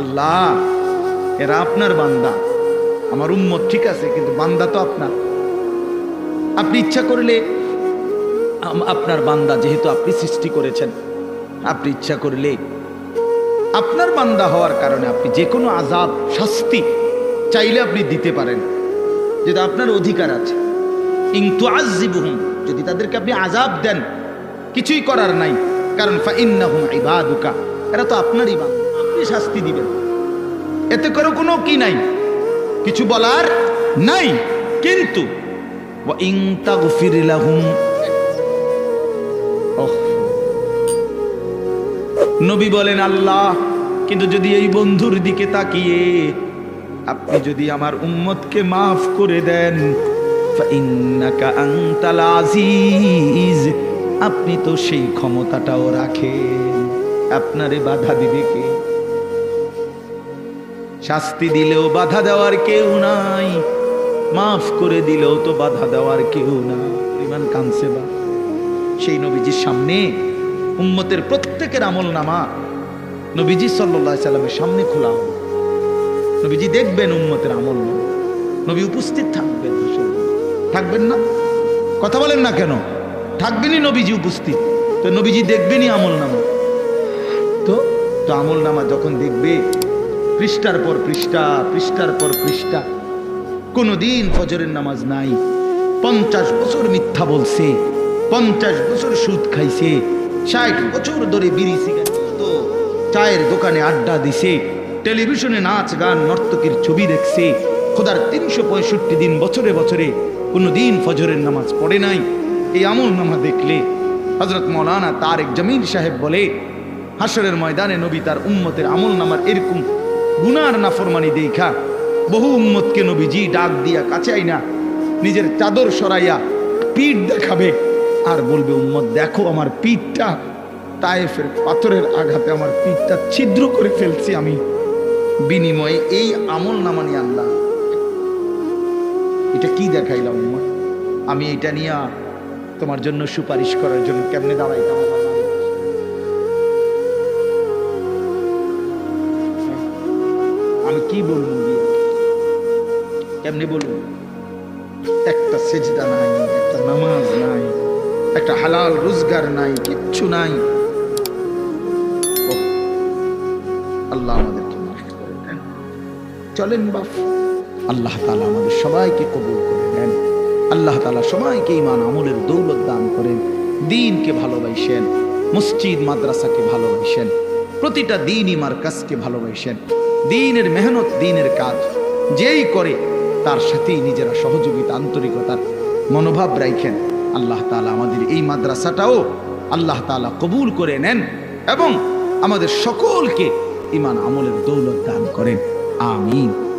আল্লাহ, এরা আপনার বান্দা। আমার উম্মত ঠিক আছে, কিন্তু বান্দা তো আপনার। আপনি ইচ্ছা করলে আপনার বান্দা যেহেতু আপনি সৃষ্টি করেছেন, আপনি ইচ্ছা করলে আপনার বান্দা হওয়ার কারণে আপনি যে কোনো আজাব শাস্তি চাইলে আপনি দিতে পারেন। যেটা আপনার অধিকার আছে। ইংতু আজিবুহুম যদি তাদেরকে আপনি আজাব দেন, কিছুই করার নাই। কারণ ফাইন্নাহুম ইবাদুকা, এরা তো আপনারই বান্দা। আপনি শাস্তি দিবেন। এতে করে কোনো কি নাই? কিছু বলার নাই। কিন্তু নবী বলেন, আল্লাহ, কিন্তু যদি এই বন্ধুর দিকে তাকিয়ে আপনি যদি আমার উম্মতকে মাফ করে দেন আপনি তো সেই ক্ষমতাটাও রাখেন। আপনারে বাধা দিবে কে? শাস্তি দিলেও বাধা দেওয়ার কেউ নাই। মাফ করে দিলেও তো বাধা দেওয়ার কেউ না ইমান কানছে বা? সেই নবীজির সামনে উম্মতের প্রত্যেকের আমল নামা নবীজি সাল্লাহ সাল্লামের সামনে খোলা হবে। নবীজি দেখবেন উম্মতের আমল নামা নবী উপস্থিত থাকবেন থাকবেন না? কথা বলেন না কেন? থাকবেনই নবীজি উপস্থিত। তো নবীজি দেখবেনই আমল নামা। তো তো আমল নামা যখন দেখবে পৃষ্ঠার পর পৃষ্ঠা, পৃষ্ঠার পর পৃষ্ঠা। কোনোদিন ফজরের নামাজ নাই। পঞ্চাশ বছর মিথ্যা বলছে। পঞ্চাশ বছর সুদ খাইছে। ষাট বছর ধরে বিড়ি সিগারেট চায়ের দোকানে আড্ডা দিছে। টেলিভিশনে নাচ গান, নর্তকীর ছবি দেখছে। খোদার তিনশো পঁয়ষট্টি দিন বছরে বছরে কোনোদিন ফজরের নামাজ পড়ে নাই। এই আমল নামা দেখলে হজরত মৌলানা তারেক জমির সাহেব বলে হাসরের ময়দানে নবী তার উম্মতের আমল নামার এরকম গুনার নাফরমানি দেখা বহু উম্মতকে নবীজি ডাক দিয়া কাছে আইনা নিজের চাদর সরাইয়া পিঠ দেখাবে। আর বলবে, উম্মত, দেখো আমার পিঠটা তায়েফের পাথরের আঘাতে আমার পিঠটা ছিদ্র করে ফেলছি আমি। বিনিময়ে এই আমল নামানি আল্লাহ এটা কি দেখাইলাম উম্মত? আমি এটা নিয়ে তোমার জন্য সুপারিশ করার জন্য কেমনে দাঁড়াইতাম? আমার কি বলব? কেমনে বলব? একটা সেজদা নাই, একটা নামাজ নাই, একটা হালাল রোজগার নাই, কিচ্ছু নাই। আল্লাহ আমাদেরকে মাফ করে দেন। চলেন বাপ, আল্লাহ তালা আমাদের সবাইকে কবুল করে নেন। আল্লাহ তালা সবাইকে ইমান আমলের দৌলত দান করেন। দিনকে ভালোবাসেন, মসজিদ, মাদ্রাসাকে ভালোবাসেন, প্রতিটা দিনই মার্কাসকে ভালোবাসেন। দিনের মেহনত, দিনের কাজ। যেই করে, তার সাথেই নিজেরা সহযোগিতা, আন্তরিকতার মনোভাব রাখেন আল্লাহ তালা আমাদের এই মাদ্রাসাটাও আল্লাহ তালা কবুল করে নেন এবং আমাদের সকলকে ইমান আমলের দৌলত দান করেন। আমিন।